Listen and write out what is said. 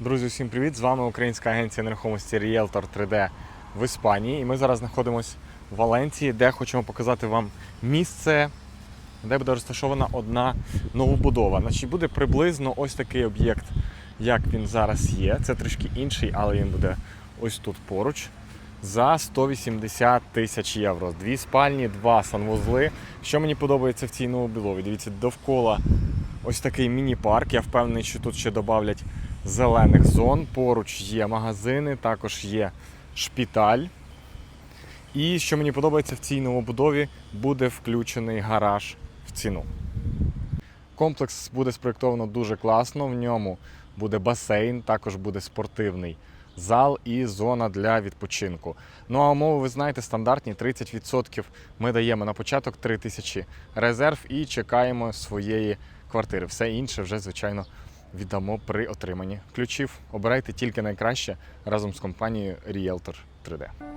Друзі, всім привіт! З вами українська агенція нерухомості Realtor 3D в Іспанії. І ми зараз знаходимося в Валенції, де хочемо показати вам місце, де буде розташована одна новобудова. Значить, буде приблизно ось такий об'єкт, як він зараз є. Це трішки інший, але він буде ось тут поруч. За 180 тисяч євро. Дві спальні, два санвузли. Що мені подобається в цій новобудові? Дивіться, довкола ось такий міні-парк. Я впевнений, що тут ще додавлять зелених зон. Поруч є магазини, також є шпіталь. І що мені подобається в цій новобудові, буде включений гараж в ціну. Комплекс буде спроєктовано дуже класно. В ньому буде басейн, також буде спортивний зал і зона для відпочинку. Ну а умови, ви знаєте, стандартні 30% ми даємо на початок 3 тисячі резерв і чекаємо своєї квартири. Все інше вже, звичайно, віддамо при отриманні ключів. Обирайте тільки найкраще разом з компанією Realtor 3D.